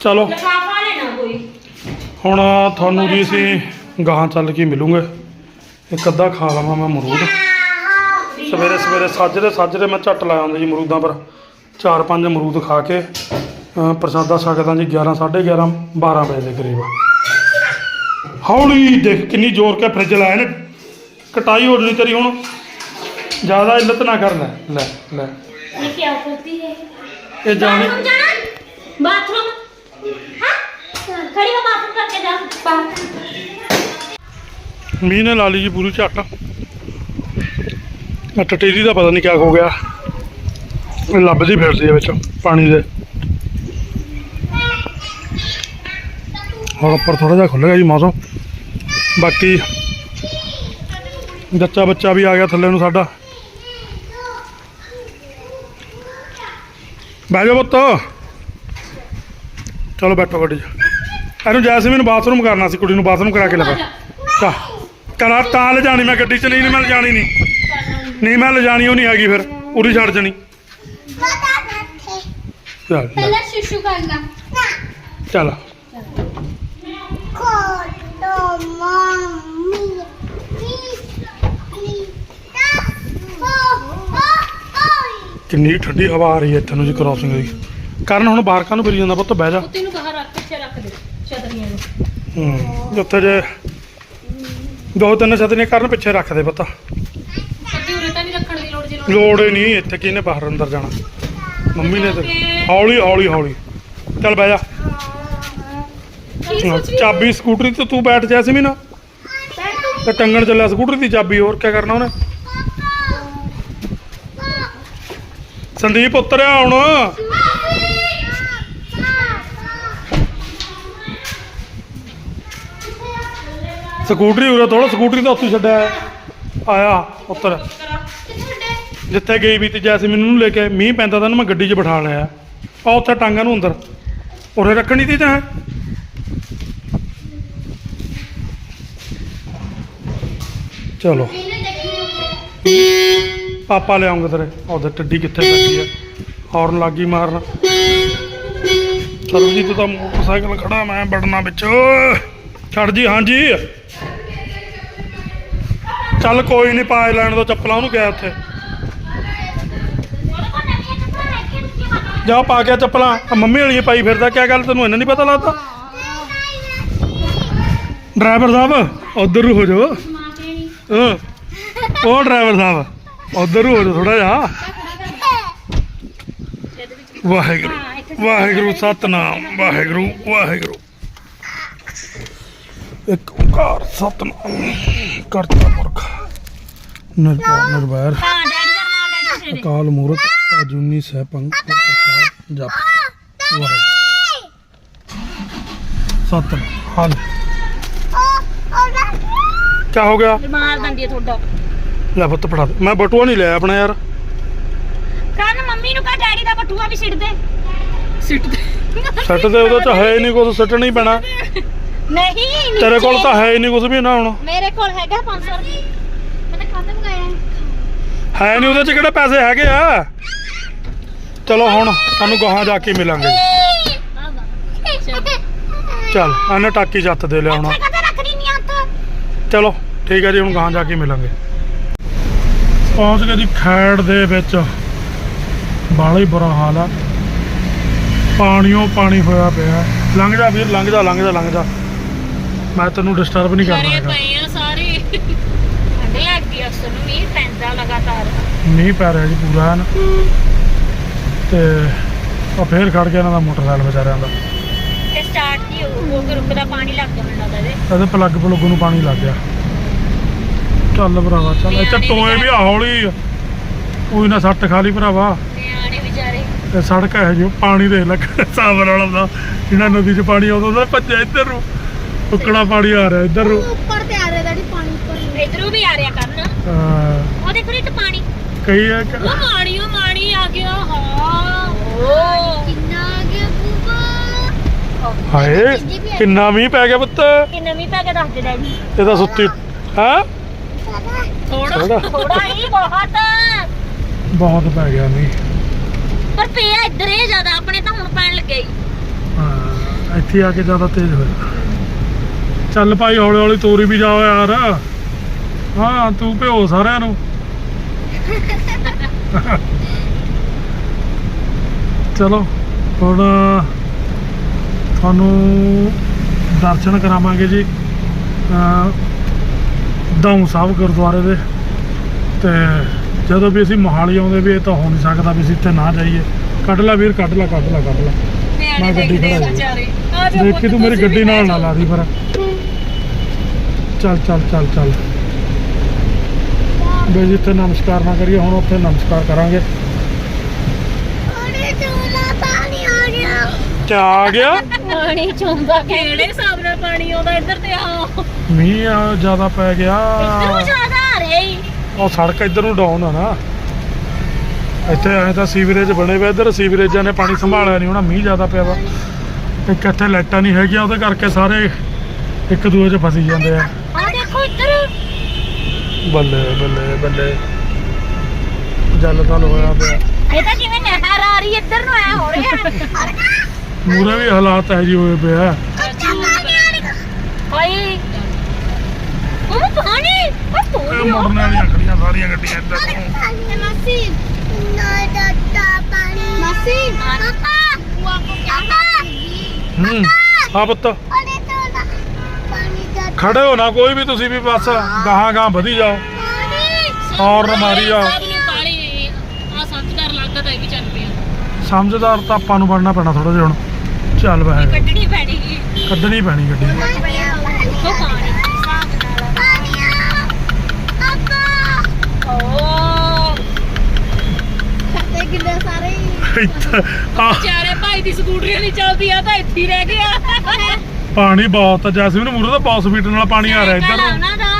ਚਲੋ। ਲਫਾਫਾ ਲੈਣਾ ਕੋਈ? ਹੁਣ ਤੁਹਾਨੂੰ ਜੀ ਅਸੀਂ ਗਾਹਾਂ ਚੱਲ ਕੇ ਮਿਲੂਗੇ। ਇੱਕ ਅੱਧਾ ਖਾ ਲਵਾਂ ਮੈਂ ਅਮਰੂਦ। ਸਵੇਰੇ ਸਵੇਰੇ ਸਾਜਰੇ ਸਾਜਰੇ ਮੈਂ ਝੱਟ ਲਾਇਆ ਹੁੰਦਾ ਜੀ ਅਮਰੂਦਾਂ ਪਰ। ਚਾਰ ਪੰਜ ਅਮਰੂਦ ਖਾ ਕੇ। ਪ੍ਰਸਾਦਾ ਛਕਦਾ ਜੀ 11 11:30 12 ਵਜੇ ਦੇ ਕਰੀਬ। ਹੌਲੀ ਦੇਖ ਕਿੰਨੀ ਜ਼ੋਰ ਕੇ ਫ੍ਰਿਜ ਲਾਇਆ ਨੇ ਕਟਾਈ ਹੋ ਜਣੀ ਤੇਰੀ ਹੁਣ। ਜ਼ਿਆਦਾ ਇੱਲਤ ਨਾ ਕਰ ਲੈ ਲੈ ਲੈ। ਇਹ ਕੀ ਕਰਤੀ ਹੈ ਇਹ ਜਾਣੀ ਬਾਥਰੂਮ ਜਾਣਾ? ਬਾਥਰੂਮ? ਹਾਂ? ਖੜੀ ਹੋ ਬਾਥਰੂਮ ਕਰਕੇ ਜਾ। ਬਾਹਰ। ਮੀਂਹ ਨੇ ਲਾ ਲਈ ਜੀ ਪੂਰੀ ਝੱਟ। ਟਟੇਰੀ ਦਾ ਪਤਾ ਨਹੀਂ ਕਿਆ ਹੋ ਗਿਆ। ਲੱਭਦੀ ਫਿਰਦੀ ਹੈ ਵਿੱਚ ਪਾਣੀ ਦੇ। ਹੁਣ ਉੱਪਰ ਥੋੜਾ ਜਿਹਾ ਖੁੱਲ੍ਹ ਗਿਆ ਜੀ ਮੌਸਮ। ਬਾਕੀ ਬੱਚਾ ਬੱਚਾ ਵੀ ਆ ਗਿਆ ਥੱਲੇ ਨੂੰ ਸਾਡਾ। ਬਹਿ ਜਾ ਪੁੱਤ। ਚਲੋ ਬੈਠੋ ਗੱਡੀ 'ਚ। ਇਹਨੂੰ ਜੈਸਮੀਨ ਬਾਥਰੂਮ ਕਰਨਾ ਸੀ ਕੁੜੀ ਨੂੰ ਬਾਥਰੂਮ ਕਰਾ ਕੇ ਲਗਾ ਕਾ ਕਰਾ ਤਾਂ ਲੈ ਜਾਣੀ ਮੈਂ ਗੱਡੀ 'ਚ ਨਹੀਂ ਨਹੀਂ ਮੈਂ ਲਿਜਾਣੀ ਨਹੀਂ। ਨਹੀਂ ਮੈਂ ਲਿਜਾਣੀ ਉਹ ਨਹੀਂ ਹੈਗੀ ਫਿਰ ਉਰੀ ਛੱਡ ਜਣੀ। ਚੱਲ ਪਹਿਲਾਂ ਸ਼ਿਸ਼ੂ ਕਰਨਾ। ਚੱਲ। ਕਿੰਨੀ ਠੰਡੀ ਹਵਾ ਆ ਰਹੀ ਹੈ ਇੱਥੇ ਨੂੰ ਜੀ ਕ੍ਰਾਸਿੰਗ ਦੀ ਕਰਨ ਹੁਣ ਬਾਹਰ ਕਾਹਨੂੰ ਫਿਰੀ ਜਾਂਦਾ ਪੁੱਤ ਬਹਿ ਜਾ। ਕੁੱਤੀ ਨੂੰ ਬਾਹਰ ਰੱਖ ਪਿੱਛੇ ਰੱਖ ਦੇ ਛਤਰੀਆਂ ਨੂੰ। ਹੂੰ ਜਿੱਥੇ ਜੇ ਦੋ ਤਿੰਨ ਛਤਰੀਆਂ ਕਰਨ ਪਿੱਛੇ ਰੱਖ ਦੇ ਪੁੱਤ। ਕੱਦੀ ਉਰੇ ਤਾਂ ਨਹੀਂ ਰੱਖਣ ਦੀ ਲੋੜ ਜੇ ਲੋੜ ਲੋੜ ਹੀ ਨਹੀਂ। ਇੱਥੇ ਕਿਹਨੇ ਬਾਹਰ ਅੰਦਰ ਜਾਣਾ। ਮੰਮੀ ਨੇ ਤੇ ਹੌਲੀ ਹੌਲੀ ਹੌਲੀ ਚੱਲ ਬਹਿ ਜਾ। ਚਾਬੀ ਸਕੂਟਰੀ ਤੇ ਤੂੰ ਬੈਠ ਜਾ ਸੀ ਨਾ ਤੇ ਟੰਗਣ ਚੱਲਿਆ ਸਕੂਟਰੀ ਦੀ ਚਾਬੀ, ਹੋਰ ਕੀ ਕਰਨਾ ਉਹਨੇ? ਸੰਦੀਪ ਉਤਰਿਆ ਹੁਣ। ਸਕੂਟਰੀ ਉਰੇ ਥੋੜਾ ਸਕੂਟਰੀ ਤਾਂ ਉੱਥੇ ਛੱਡਿਆ ਆਇਆ, ਉੱਤਰ। ਜਿੱਥੇ ਗਈ ਵੀ ਤੇ ਜੈਸਮੀਨ ਨੂੰ ਲੈ ਕੇ ਮੀਂਹ ਪੈਂਦਾ ਤਾਂ ਮੈਂ ਗੱਡੀ 'ਚ ਬਿਠਾ ਲਿਆ। ਆ ਉੱਥੇ ਟਾਂਗਾ ਨੂੰ ਅੰਦਰ। ਉਰੇ ਰੱਖਣੀ ਤੀ ਤਾਂ ਚਲੋ। ਪਾਪਾ ਲਿਆਉਂਗੇ ਤੇਰੇ। ਉਹਦੇ ਟੱਡੀ ਕਿੱਥੇ ਬੈਠੀ ਹੈ? ਹੌਰਨ ਲੱਗੀ ਮਾਰਨ। ਸਰਬਜੀਤ ਤਾਂ ਮੋਟਰਸਾਈਕਲ ਖੜਾ, ਮੈਂ ਬੜਨਾ ਵਿੱਚ। ਛੱਡ ਜੀ, ਹਾਂਜੀ। ਚੱਲ ਕੋਈ ਨਹੀਂ ਪਾਏ ਲੈਣ ਦੋ ਚੱਪਲਾਂ, ਉਹਨੂੰ ਗਿਆ ਉੱਥੇ। ਜਾ, ਪਾ ਕੇ ਚੱਪਲਾਂ। ਮੰਮੀ ਵਾਲੀ ਪਾਈ ਫਿਰਦਾ, ਕਿਆ ਗੱਲ ਤੈਨੂੰ ਇਹਨਾਂ ਨਹੀਂ ਪਤਾ ਲੱਗਦਾ? ਡਰਾਈਵਰ ਸਾਹਿਬ, ਉਧਰ ਨੂੰ ਹੋ ਜਾਓ। ਉਹ ਡਰਾਈਵਰ ਸਾਹਿਬ, ਉਧਰ ਹੋ ਜਾ ਥੋੜਾ ਜਿਹਾ। ਵਾਹਿਗੁਰੂ ਵਾਹਿਗੁਰੂ, ਸਤਨਾਮ, ਵਾਹਿਗੁਰੂ ਵਾਹਿਗੁਰੂ। ਇੱਕ ਓੰਕਾਰ, ਸਤਨਾਮ। ਕਰਤਾ ਪੁਰਖ ਨਿਰਭਉ ਨਿਰਵੈਰ। ਅਕਾਲ ਮੂਰਤ ਅਜੂਨੀ ਸਹਿਪੰਗ ਪ੍ਰਸਾਦ ਜਪ। ਵਾਹਿਗੁਰੂ। ਸਤਨਾਮ ਹਾਂ ਕੀ ਹੋ ਗਿਆ? ਤੇਰੇ ਮਾਰ ਦੰਦੀ ਹੈ ਤੁਹਾਡਾ। ਲੈ ਪੁੱਤ ਪੜਾ ਦੇ। ਮੈਂ ਬਟੂਆ ਨਹੀਂ ਲਿਆ ਆਪਣਾ ਯਾਰ। ਕੰਨ ਮੰਮੀ ਨੂੰ ਕਹ ਡੈਡੀ ਦਾ ਬਟੂਆ ਵੀ ਛਿੜ ਦੇ ਸਿੱਟ ਦੇ। ਸੱਟ ਤੇ ਉਹਦੇ ਚ ਹੈ ਹੀ ਨਹੀਂ ਕੁਝ ਸੱਟਣਾ ਹੀ ਪੈਣਾ। ਨਹੀਂ ਤੇਰੇ ਕੋਲ ਤਾਂ ਹੈ ਹੀ ਨਹੀਂ ਕੁਝ ਵੀ ਨਾ ਹੁਣ। ਮੇਰੇ ਕੋਲ ਹੈਗਾ 500 ਰੁਪਏ। ਮੈਂ ਤਾਂ ਖਾਤੇ ਮੰਗਾਇਆ ਹੈ ਨਹੀਂ ਉਹਦੇ ਚ ਕਿਹੜੇ ਪੈਸੇ ਹੈਗੇ ਆ? ਚਲੋ ਹੁਣ ਤੁਹਾਨੂੰ ਗਾਹਾਂ ਜਾ ਕੇ ਮਿਲਾਂਗੇ। ਚੱਲ ਇਹਨੇ ਟਾਕੀ ਜੱਤ ਦੇ ਲਿਆਉਣਾ ਕਦੇ ਰੱਖਣੀ ਨਹੀਂ ਹੱਥ ਚਲੋ ਠੀਕ ਹੈ ਜੀ ਹੁਣ ਗਾਹਾਂ ਜਾ ਕੇ ਮਿਲਾਂਗੇ। ਪਹੁੰਚ ਗਏ ਜੀ ਖੈੜ ਦੇ ਵਿੱਚ। ਬਾਲਾ ਹੀ ਬੁਰਾ ਹਾਲ ਆ। ਪਾਣੀਓ ਪਾਣੀ ਹੋਇਆ ਪਿਆ। ਲੰਘ ਜਾ ਵੀਰ ਲੰਘ ਜਾ ਲੰਘ ਜਾ ਲੰਘ ਜਾ। ਮੈਂ ਤੈਨੂੰ ਡਿਸਟਰਬ ਨਹੀਂ ਕਰਨਾ ਸਾਰੇ ਹੈਗਾ। ਪਏ ਆ ਸਾਰੇ। ਠੰਡੇ ਲੱਗ ਗਈ ਨੂੰ ਮੀਂਹ ਪੈਂਦਾ ਲਗਾਤਾਰ। ਮੀਂਹ ਪੈ ਰਿਹਾ ਜੀ ਪੂਰਾ ਹਨ ਤੇ ਉਹ ਫੇਰ ਖੜ ਗਿਆ ਇਹਨਾਂ ਦਾ ਮੋਟਰਸਾਈਕਲ ਵਿਚਾਰਿਆਂ ਦਾ। ਸਟਾਰਟ ਨਹੀਂ ਹੋ ਰੁਕ ਰੁਕਦਾ ਪਾਣੀ ਲੱਗ ਗਿਆ ਮੈਨੂੰ ਲੱਗਦਾ ਇਹਦੇ। ਇਹਦੇ ਪਲੱਗ ਪਲੁੱਗ ਨੂੰ ਪਾਣੀ ਲੱਗ ਗਿਆ। ਚੱਲ ਭਰਾਵਾ ਚੱਲ ਇੱਥੇ ਟੋਏ ਵੀ ਆ ਹੌਲੀ। ਕੋਈ ਨਾ ਸੱਟ ਖਾ ਲਈ ਭਰਾਵਾ। ਨਿਆਣੇ ਵਿਚਾਰੇ। ਤੇ ਸੜਕ ਹੈ ਜੋ ਪਾਣੀ ਦੇਖ ਲੱਗ ਸਾਬਰ ਵਾਲਾ ਦਾ ਜਿਹੜਾ ਨਦੀ 'ਚ ਪਾਣੀ ਆਉਂਦਾ ਉਹਦਾ ਭੱਜਿਆ ਇੱਧਰ ਨੂੰ। ਉੱਕੜਾ ਪਾਣੀ ਆ ਰਿਹਾ ਇੱਧਰ ਨੂੰ। ਉੱਪਰ ਤੇ ਆ ਰਿਹਾ ਡੈਡੀ ਪਾਣੀ ਉੱਪਰ ਇਧਰੋਂ ਵੀ ਆ ਰਿਹਾ ਕਰਨ। ਅਹ ਉਹ ਦੇਖੋ ਤੇ ਪਾਣੀ। ਕਈ ਹੈ ਕਿ- ਉਹ ਮਾੜੀ ਉਹ ਮਾੜੀ ਆ ਗਿਆ ਹਾਂ। ਓ ਆ ਹਾਏ ਕਿੰਨਾ ਮੀਂਹ ਪੈ ਗਿਆ ਪੁੱਤ? ਕਿ ਨਵੀਂ ਪੈ ਕੇ ਦੱਸ ਦੇ ਡੈਡੀ। ਇਹ ਤਾਂ ਸੁੱਤੀ ਹੈ? ਥੋੜਾ ਥੋੜਾ ਹੀ ਬਹੁਤ। ਬਹੁਤ ਪੈ ਗਿਆ ਮੀਂਹ। ਪਰ ਪਿਆ ਇੱਧਰ ਇਹ ਜ਼ਿਆਦਾ ਆਪਣੇ ਤਾਂ ਹੁਣ ਪੈਣ ਲੱਗਿਆ ਈ ਹਾਂ ਇੱਥੇ ਆ ਕੇ ਜ਼ਿਆਦਾ ਤੇਜ਼ ਹੋਇਆ। ਚੱਲ ਭਾਈ ਹੌਲੀ ਹੌਲੀ ਤੋਰੀ ਵੀ ਜਾਓ ਯਾਰ। ਹਾਂ ਤੂੰ ਭਿਓ ਸਾਰਿਆਂ ਨੂੰ। ਚਲੋ ਹੁਣ ਤੁਹਾਨੂੰ ਦਰਸ਼ਨ ਕਰਾਵਾਂਗੇ ਜੀ ਅ ਦੌਂ ਸਾਹਿਬ ਗੁਰਦੁਆਰੇ ਦੇ। ਤੇ ਜਦੋਂ ਵੀ ਅਸੀਂ ਮੋਹਾਲੀ ਆਉਂਦੇ ਵੀ ਇਹ ਤਾਂ ਹੋ ਨਹੀਂ ਸਕਦਾ ਵੀ ਅਸੀਂ ਇੱਥੇ ਨਾ ਜਾਈਏ। ਕੱਢ ਲੈ ਵੀਰ ਕੱਢ ਲੈ ਕੱਢ ਲੈ ਕੱਢ ਲੈ। ਮੈਂ ਗੱਡੀ ਜਾਓ ਦੇਖੀ ਤੂੰ ਮੇਰੀ ਗੱਡੀ ਨਾਲ ਨਾ ਲਾ ਦੀ ਪਰ ਚੱਲ ਚੱਲ ਚੱਲ ਚੱਲ। ਬਈ ਜਿੱਥੇ ਨਮਸਕਾਰ ਨਾ ਕਰੀਏ ਹੁਣ ਉੱਥੇ ਨਮਸਕਾਰ ਕਰਾਂਗੇ। ਅਰੇ ਚੋਲਾ ਪਾਣੀ ਆ ਗਿਆ। ਕਿਆ ਆ ਗਿਆ? ਪਾਣੀ ਚੁੰਦਾ ਕਿਹੜੇ ਹਿਸਾਬ ਨਾਲ ਪਾਣੀ ਆਉਂਦਾ? ਇੱਧਰ ਤੇ ਆ। ਮੀਂਹ ਆ ਜ਼ਿਆਦਾ ਪੈ ਗਿਆ। ਇੱਧਰੋਂ ਜ਼ਿਆਦਾ ਆ ਰਿਹਾ ਹੀ ਉਹ ਸੜਕ ਇੱਧਰ ਨੂੰ ਡਾਊਨ ਆ ਨਾ। ਇੱਥੇ ਐ ਤਾਂ ਸੀਵਰੇਜ ਬਣੇ ਵੇ ਇੱਧਰ ਸੀਵਰੇਜਾਂ ਨੇ ਪਾਣੀ ਸੰਭਾਲਿਆ ਨਹੀਂ ਹੋਣਾ ਮੀਂਹ ਜ਼ਿਆਦਾ ਪਿਆ ਵਾ। ਇੱਕ ਇੱਥੇ ਲਾਈਟਾਂ ਨਹੀਂ ਹੈਗੀਆਂ ਉਹਦੇ ਕਰਕੇ ਸਾਰੇ ਇੱਕ ਦੂਏ 'ਚ ਫਸੀ ਜਾਂਦੇ ਆ। ਆ ਦੇਖੋ ਇੱਧਰ। ਬੱਲੇ ਬੱਲੇ ਬੱਲੇ। ਜਲ ਤਾਂ ਹੋਇਆ ਪਿਆ। ਇਹ ਤਾਂ ਜਿਵੇਂ ਨਹਿਰ ਆ ਰਹੀ ਇੱਧਰ ਨੂੰ ਐ ਹੋ ਰਿਹਾ। ਮੂਰੇ ਵੀ ਹਾਲਾਤ ਹੈ ਜੀ ਹੋਏ ਪਿਆ ਹਾਏ। ਉਹ ਪਾਣੀ ਉਹ ਇਹ ਤੋੜੀ ਮੁੜਨ ਵਾਲੀਆਂ ਖੜੀਆਂ ਸਾਰੀਆਂ ਗੱਡੀਆਂ ਇੱਧਰ ਨੂੰ। ਮਾਸੀ। ਨਾ ਡਾਟਾ ਪਾਣੀ। ਮਾਸੀ ਪਾਪਾ। ਪਾਪਾ। ਹੂੰ ਆ ਪੁੱਤ। ਅਰੇ ਚੋਲਾ ਪਾਣੀ ਦਾ ਖੜੇ ਹੋ ਨਾ ਕੋਈ ਵੀ ਤੁਸੀਂ ਵੀ ਬਸ ਗਾਹਾਂ ਗਾਹਾਂ ਵਧੀ ਜਾਓ। ਪਾਣੀ। ਹੌਰਨ ਮਾਰੀ ਕਾਲੀ ਆ ਸੰਤਦਾਰ ਲੱਗਦਾ ਇਹ ਵੀ ਚੱਲ ਪਿਆ ਸਮਝਦਾਰ ਤਾਂ ਆਪਾਂ ਨੂੰ ਬਣਨਾ ਪੈਣਾ ਥੋੜਾ ਜਿਹਾ ਹੁਣ। ਚੱਲ ਬਹਿ ਕੱਢਣੀ ਪੈਣੀ ਕੱਢਣੀ ਪੈਣੀ ਗੱਡੀ। ਉਹ ਪਾਣੀ ਕਿੰਨੇ ਸਾਰੇ। ਇੱਥੇ ਆ। ਚਾਰੇ ਭਾਈ ਦੀ ਸਕੂਟਰੀਆਂ ਨਹੀਂ ਚੱਲਦੀ ਆ ਤਾਂ ਇੱਥੇ ਹੀ ਰਹਿ ਗਿਆ ਪਾਣੀ ਬਹੁਤ ਆ ਜੈਸਮੀਨ ਮੂਰੇ ਤਾਂ ਬਹੁਤ ਸਪੀਡ ਨਾਲ ਪਾਣੀ ਆ ਰਿਹਾ ਇੱਧਰ ਨੂੰ। ਉਹਨਾਂ ਦਾ।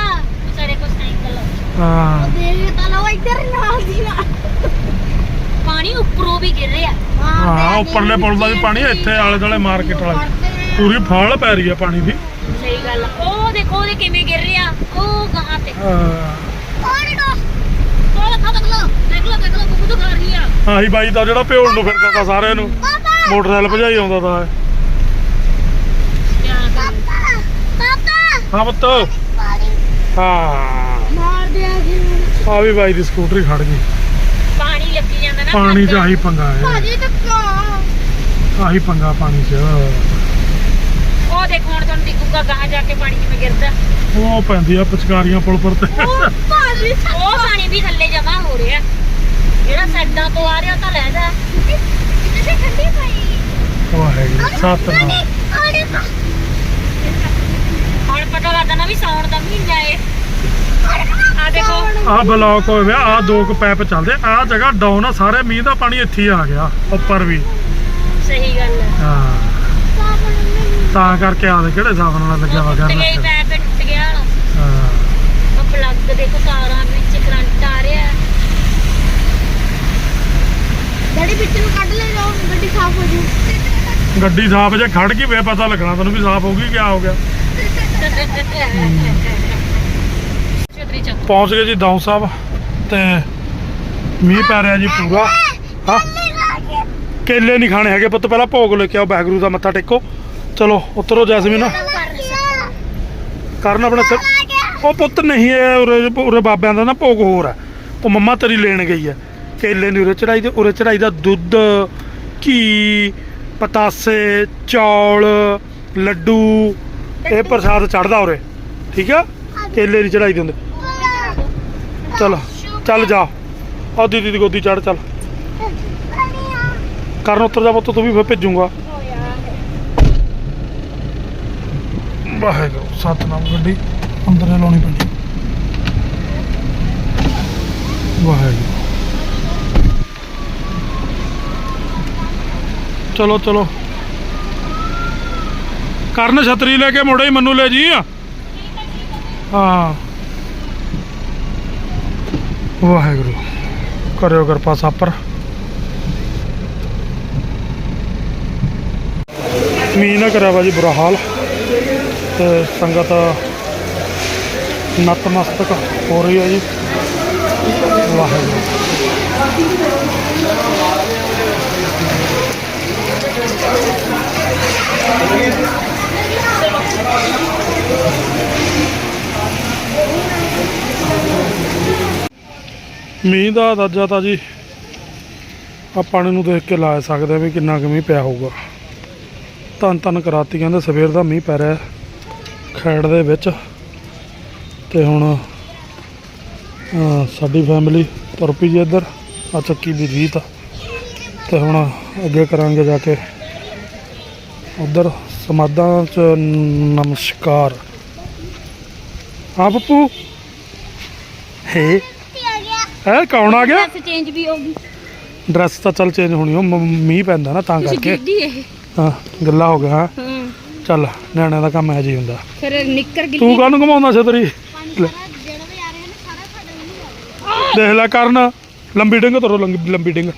ਵਿਚਾਰੇ ਕੋ ਸਾਈਕਲ ਹਾਂ। ਦੇਖ ਤਾਂ ਲਓ ਇੱਧਰ ਨਾਲ ਦੀ ਨਾਲ। ਪਾਣੀ ਉੱਪਰੋਂ ਵੀ ਗਿਰ ਰਿਹਾ। ਹਾਂ ਉੱਪਰਲੇ ਪੁਲ ਦਾ ਵੀ ਪਾਣੀ ਇੱਥੇ ਆਲੇ ਦੁਆਲੇ ਮਾਰਕੀਟ ਵਾਲਾ ਪੂਰੀ ਫਾਲ ਪੈ ਰਹੀ ਆ ਪਾਣੀ ਦੀ। ਸਹੀ ਗੱਲ ਆ। ਉਹ ਦੇਖੋ ਉਹਦੇ ਕਿਵੇਂ ਗਿਰ ਰਿਹਾ। ਉਹ ਗਾਂ ਤੇ। ਹਾਂ। ਪਾਣੀ ਦਾ। ਕੋਲ ਖਾ ਦੇਖ ਲੋ ਦੇਖ ਲੋ ਦੇਖ ਲੋ ਬੁੱਧ ਖਾ ਰਹੀ ਆ। ਆਹੀ ਬਾਈ ਦਾ ਜਿਹੜਾ ਭਿਉਣ ਨੂੰ ਫਿਰਦਾ ਤਾ ਸਾਰਿਆਂ ਨੂੰ। ਮੋਟਰਸਾਈਕਲ ਭਜਾਈ ਆਉਂਦਾ ਤਾ ਹਾਂ। ਪੁੱਤ। ਹਾਂ। ਮਾਰ ਦਿਆ ਜੀ ਆ ਵੀ ਬਾਈ ਦੀ ਸਕੂਟਰੀ ਖੜ ਗਈ। ਪਾਣੀ ਲੱਗੀ ਪਾਣੀ। 'ਚ ਆਹੀ ਪੰਗਾ ਹੈ। ਭਾਜੀ ਧੱਕਾ ਆਹੀ ਪੰਗਾ ਪਾਣੀ 'ਚ। ਉਹ ਦੇਖੋ ਹੁਣ ਤੁਹਾਨੂੰ ਦਿਖੂਗਾ ਗਾਂ ਜਾ ਕੇ ਪਾਣੀ ਕਿਵੇਂ ਗਿਰਦਾ। ਉਹ ਪੈਂਦੀ ਆ ਪਚਕਾਰੀਆਂ ਪੁਲ ਪਰ ਤੇ। ਉਹ ਭਾਜੀ ਉਹ ਪਾਣੀ ਵੀ ਥੱਲੇ ਜਮਾ ਹੋ ਰਿਹਾ। ਜਿਹੜਾ ਸਾਈਡਾਂ ਤੋਂ ਆ ਰਿਹਾ ਤਾਂ ਲੈਦਾ ਕਿਤੇ ਠੰਡੀ ਪਈ। ਉਹ ਹੈਗੀ ਸੱਤ ਦਾ ਹੁਣ ਪਤਾ ਲੱਗਦਾ ਨਾ ਵੀ ਸਾਉਣ ਦਾ ਮਹੀਨਾ ਏ। ਆ ਦੇਖੋ। ਆ ਬਲੌਕ ਹੋਇਆ ਆ ਦੋ ਕੁ ਪੈਪ ਚੱਲਦੇ ਆ। ਜਗ੍ਹਾ ਡਾਊਨ ਆ ਸਾਰੇ ਮੀਂਹ ਦਾ ਪਾਣੀ ਇੱਥੇ ਹੀ ਆ ਗਿਆ ਉੱਪਰ ਵੀ। ਸਹੀ ਗੱਲ ਹੈ ਹਾਂ। ਤਾਂ ਕਰਕੇ ਆ ਦੇ ਕਿਹੜੇ ਹਿਸਾਬ ਨਾਲ ਲੱਗਿਆ ਵਾ ਟੁੱਟ ਘਰ ਗਿਆ ਪੈਪ ਟੁੱਟ ਗਿਆ। ਹਾਂ। ਉਹ ਪਲੱਗ ਦੇਖੋ ਤਾਰਾਂ ਵਿੱਚ ਕਰੰਟ ਆ ਰਿਹਾ। ਹੈ। ਡੈਡੀ ਵਿੱਚ ਨੂੰ ਕੱਢ ਲੈ ਜਾਓ ਗੱਡੀ ਸਾਫ਼ ਹੋ ਜੂ। ਗੱਡੀ ਸਾਫ਼ ਜੇ ਖੜ ਗਈ ਵੇ ਪਤਾ ਲੱਗਣਾ ਤੈਨੂੰ ਵੀ ਸਾਫ਼ ਹੋ ਗਈ ਕਿਆ ਹੋ ਗਿਆ। ਪਹੁੰਚ ਗਏ ਜੀ ਦੌਂ ਸਾਹਿਬ ਤੇ ਮੀਂਹ ਪੈ ਰਿਹਾ ਜੀ ਪੂਰਾ। ਹਾਂ। ਕੇਲੇ ਨਹੀਂ ਖਾਣੇ ਹੈਗੇ ਪੁੱਤ, ਪਹਿਲਾਂ ਭੋਗ ਲੈ ਕੇ ਆਓ, ਵਾਹਿਗੁਰੂ ਦਾ ਮੱਥਾ ਟੇਕੋ। ਚਲੋ, ਉਤਰੋ ਜੈਸਮੀਨ। ਕਰਨ ਆਪਣਾ ਉਹ ਪੁੱਤ ਨਹੀਂ ਹੈ, ਉਰੇ ਉਰੇ ਬਾਬਿਆਂ ਦਾ ਨਾ ਭੋਗ ਹੋਰ ਹੈ। ਉਹ ਮੰਮਾ ਤੇਰੀ ਲੈਣ ਗਈ ਹੈ। ਕੇਲੇ ਨਹੀਂ ਉਰੇ ਚੜਾਈ ਤੇ ਉਰੇ ਚੜਾਈ ਦਾ ਦੁੱਧ, ਘੀ, ਪਤਾਸੇ, ਚੌਲ, ਲੱਡੂ, ਇਹ ਪ੍ਰਸਾਦ ਚੜਦਾ ਉਰੇ। ਠੀਕ ਆ? ਕੇਲੇ ਨਹੀਂ ਚੜਾਈ ਦੇ ਹੁੰਦੇ। ਚੱਲ ਚੱਲ ਜਾ। ਆ ਦੀਦੀ ਦੀ ਗੋਦੀ ਚੜ, ਚੱਲ। ਕਰਨ ਉੱਤਰ ਜਾ ਪੁੱਤ, ਤੂੰ ਵੀ ਫਿਰ ਭੇਜੂਗਾ। ਵਾਹਿਗੁਰੂ, ਸਤਨਾਮ ਗੱਡੀ, ਅੰਦਰੇ ਲਾਉਣੀ ਪੈਣੀ ਵਾਹਿਗੁਰੂ। ਚਲੋ ਚਲੋ। ਕਰਨ ਛਤਰੀ ਲੈ ਕੇ ਮੁੜੇ ਮੈਨੂੰ ਲੈ ਜੀ। ਹਾਂ। ਵਾਹਿਗੁਰੂ, ਕਰਿਓ ਕਿਰਪਾ ਸਾਪਰ ਮੀਂਹ ਨਾ ਕਰਿਆ ਵਾ ਜੀ ਬੁਰਾ ਹਾਲ, ਤੇ ਸੰਗਤ ਨਤਮਸਤਕ ਹੋ ਰਹੀ ਹੈ ਜੀ। ਵਾਹਿਗੁਰੂ। ਮੀਂਹ ਦਾ ਅੰਦਾਜ਼ਾ ਤਾਂ ਜੀ ਆ ਪਾਣੀ ਨੂੰ ਦੇਖ ਕੇ ਲਾ ਸਕਦੇ ਆ ਵੀ ਕਿੰਨਾ ਕੁ ਮੀਂਹ ਪਿਆ ਹੋਊਗਾ। ਧੰਨ ਧੰਨ ਕਰਾਤੀ ਕਹਿੰਦੇ ਸਵੇਰ ਦਾ ਮੀਂਹ ਪੈ ਰਿਹਾ ਖੈੜ ਦੇ ਵਿੱਚ ਤੇ ਹੁਣ ਸਾਡੀ ਫੈਮਿਲੀ ਤੁਰ ਪਈ ਜੀ ਇੱਧਰ, ਆ ਚੱਕੀ ਦੀ ਰੀਤ ਤੇ ਹੁਣ ਅੱਗੇ ਕਰਾਂਗੇ ਜਾ ਕੇ ਉਧਰ ਸਮਾਦਾਂ ਚ ਨਮਸਕਾਰ। ਹਾਂ, ਪੱਪੂ? ਹੇ? ਹੈ ਕੌਣ ਆ ਗਿਆ? ਡਰੈਸ ਚੇਂਜ ਵੀ ਹੋ ਗਈ। ਡਰੈਸ ਤਾਂ ਚੱਲ ਚੇਂਜ ਹੋਣੀ ਉਹ ਮ- ਮੀਂਹ ਪੈਂਦਾ ਨਾ ਤਾਂ ਕਰਕੇ। ਗਿੱਡੀ ਇਹ। ਹਾਂ ਗੱਲਾਂ ਹੋ ਗਿਆ ਹਾਂ। ਹੂੰ ਚੱਲ ਨਿਆਣਿਆਂ ਦਾ ਕੰਮ ਹੈ ਜੀ ਹੁੰਦਾ। ਫਿਰ ਨਿੱਕਰ ਗਿੱਲੀ ਤੂੰ ਕਾਹਨੂੰ ਘਮਾਉਂਦਾ ਛਤਰੀ ਲੈ, ਜਿਹੜਾ ਵੀ ਆ ਰਹੇ ਨੇ ਸਾਰਾ ਸਾਡਾ ਨਹੀਂ ਦੇਖ ਲੈ ਕਰਨ ਲੰਬੀ ਡਿੰਗ ਤਰੋ ਲੰਬੀ ਲੰਬੀ ਡਿੰਗ।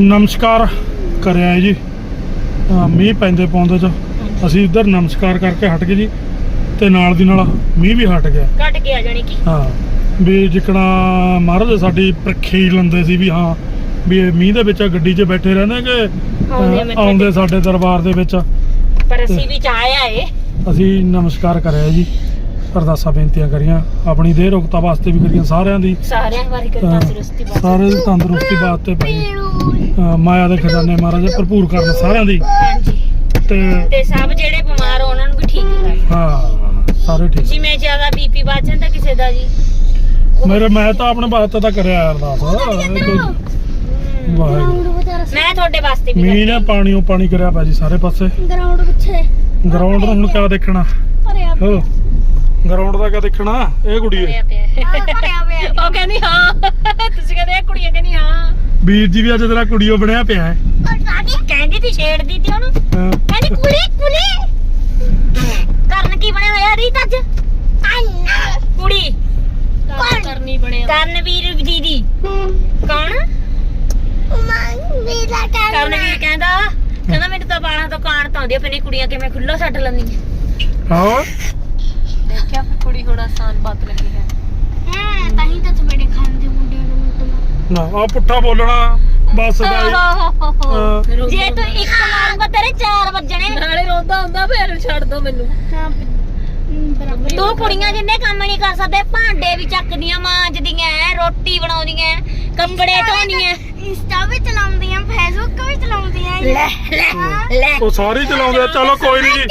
ਨਮਸਕਾਰ ਕਰਿਆ ਹੈ ਜੀ। ਮੀਂਹ ਪੈਂਦੇ ਪਾਉਂਦੇ ਚ ਅਸੀਂ ਇੱਧਰ ਨਮਸਕਾਰ ਕਰਕੇ ਹਟ ਗਏ ਜੀ ਤੇ ਨਾਲ ਦੀ ਨਾਲ ਮੀਂਹ ਵੀ ਹਟ ਗਿਆ। ਕੱਟ ਗਿਆ ਜਾਣੀ ਕਿ? ਹਾਂ ਵੀ ਜਿਕਣਾ ਮਹਾਰਾਜ ਸਾਡੀ ਪ੍ਰਖੀ ਲੰਦੇ ਸੀ ਵੀ ਹਾਂ ਵੀ ਇਹ ਮੀਂਹ ਦੇ ਵਿੱਚ ਗੱਡੀ 'ਚ ਬੈਠੇ ਰਹਿੰਦੇ ਕਿ ਆਉਂਦੇ ਸਾਡੇ ਦਰਬਾਰ ਦੇ ਵਿੱਚ। ਪਰ ਅਸੀਂ ਵੀ ਚਾਹਿਆ ਏ। ਅਸੀਂ ਨਮਸਕਾਰ ਕਰਿਆ ਜੀ। ਅਰਦਾਸਾਂ ਬੇਨਤੀਆਂ ਕਰੀਆਂ। ਆਪਣੀ ਦੇਹ ਰੁਕਤਾ ਵਾਸਤੇ ਵੀ ਕਰੀਆਂ ਸਾਰਿਆਂ ਦੀ। ਸਾਰਿਆਂ ਵਾਰੀ ਅਹ, ਕਰਤਾ ਸਰਸਤੀ ਬਾਤ ਸਾਰੇ ਦੀ ਤੰਦਰੁਸਤੀ ਵਾਸਤੇ ਭਾਈ। ਅਹ, ਮਾਇਆ ਦੇ ਖਜ਼ਾਨੇ ਮਹਾਰਾਜ ਭਰਪੂਰ ਕਰਨ ਸਾਰਿਆਂ ਦੀ। ਹਾਂਜੀ। ਤੇ ਤੇ ਸਭ ਜਿਹੜੇ ਬਿਮਾਰ ਹੋ ਉਹਨਾਂ ਨੂੰ ਵੀ ਠੀਕ ਕਰਾਏ ਹਾਂ ਸਾਰੇ ਠੀਕ। ਜਿਵੇਂ ਜ਼ਿਆਦਾ ਬੀਪੀ ਵੱਧ ਜਾਂਦਾ ਕਿਸੇ ਦਾ ਜੀ। ਮੇਰੇ ਮੈਂ ਤਾਂ ਆਪਣੇ ਵਾਸਤੇ ਤਾਂ ਕਰਿਆ ਅਰਦਾਸ। ਇਹ ਕੋਈ ਵਾਹਿਗੁਰੂ। ਮੈਂ ਤੁਹਾਡੇ ਵਾਸਤੇ ਵੀ ਮੀਂਹ ਨੇ ਪਾਣੀਓ ਪਾਣੀ ਕਰਿਆ ਪਿਆ ਜੀ ਸਾਰੇ ਪਾਸੇ। ਗਰਾਊਂਡ ਪਿੱਛੇ। ਗਰਾਊਂਡ ਨੂੰ ਹੁਣ ਕਿਆ ਦੇਖਣਾ। ਭਰਿਆ ਹੋ। ਗਰਾਊਂਡ ਦਾ ਕਿਆ ਦੇਖਣਾ? ਇਹ ਕੁੜੀ ਪਿਆ ਉਹ ਕਹਿੰਦੀ ਹਾਂ। ਤੁਸੀਂ ਕਹਿੰਦੇ ਇਹ ਕੁੜੀਆਂ ਕਹਿੰਦੀ ਹਾਂ। ਵੀਰ ਜੀ ਵੀ ਅੱਜ ਤੇਰਾ ਕੁੜੀਓ ਬਣਿਆ ਪਿਆ ਹੈ। ਕਹਿੰਦੀ ਤੀ ਛੇੜਦੀ ਤੀ ਉਹਨੂੰ। ਹਾਂ। ਕਹਿੰਦੀ ਕੁੜੀ ਕੁੜੀ। ਕਰਨ ਕੀ ਬਣਿਆ ਹੋਇਆ ਰੀਤ ਅੱਜ? ਕੁੜੀ। ਕਰਨੀ ਬਣਿਆ ਕਰਨਵੀਰ ਦੀਦੀ। ਕੌਣ? ਕਰਨਵੀਰ ਕਹਿੰਦਾ ਕਹਿੰਦਾ ਮੈਨੂੰ ਤਾਂ ਬਾਲਾਂ ਤੋਂ ਕਾਣ ਤਾਂ ਆਉਂਦੀ ਆ, ਫਿਰ ਇਹ ਕੁੜੀਆਂ ਕਿਵੇਂ ਖੁੱਲਾ ਛੱਡ ਲੈਂਦੀਆਂ? ਹਾਂ। ਦੇਖਿਆ ਕੁੜੀ ਹੁਣ ਆਸਾਨ ਬਾਤ ਲੱਗੀ ਹੈ। ਹਾਂ ਤਾਂ ਹੀ ਤਾਂ ਚਪੇੜੇ ਖਾਂਦੇ ਮੁੰਡਿਆਂ ਨੂੰ ਮੁੰਡਿਆਂ ਨਾ ਆ ਪੁੱਠਾ ਬੋਲਣਾ ਬਸ ਹੀ। ਹਾਂ। ਜੇ ਤੂੰ ਇੱਕ ਮਾਰੂਗਾ ਤੇਰੇ 4 ਵੱਜਣੇ। ਨਾਲੇ ਰੋਂਦਾ ਹੁੰਦਾ ਫੇਰ ਛੱਡ ਦੋ ਮੈਨੂੰ। ਹਾਂ ਬਰਾਬਰ ਤੂੰ ਕੁੜੀਆਂ ਜਿੰਨੇ ਕੰਮ ਨਹੀਂ ਕਰ ਸਕਦੇ ਭਾਂਡੇ ਵੀ ਚੱਕਦੀਆਂ ਮਾਂਜਦੀਆਂ ਰੋਟੀ ਬਣਾਉਂਦੀਆਂ ਕੱਪੜੇ ਧੋਣੀਆਂ। ਇੰਸਟਾ ਵੀ ਚਲਾਉਂਦੀਆਂ ਫੇਸਬੁੱਕ ਵੀ ਚਲਾਉਂਦੀਆਂ ਲੈ ਲੈ ਉਹ ਸਾਰੇ ਚਲਾਉਂਦੇ ਆ ਚਲੋ ਕੋਈ ਨਹੀਂ ਜੀ।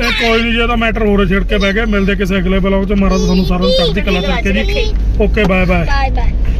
ਇਹ ਕੋਈ ਨਹੀਂ ਜੀ ਇਹਦਾ ਮੈਟਰ ਹੋਰ ਛਿੜ ਕੇ ਬਹਿ ਗਿਆ ਮਿਲਦੇ ਕਿਸੇ ਅਗਲੇ ਬਲੌਗ 'ਚ। ਮਹਾਰਾਜ ਤੁਹਾਨੂੰ ਸਾਰਿਆਂ ਨੂੰ ਚੜ੍ਹਦੀ ਕਲਾ ਕਰਕੇ ਜੀ। Okay bye bye bye bye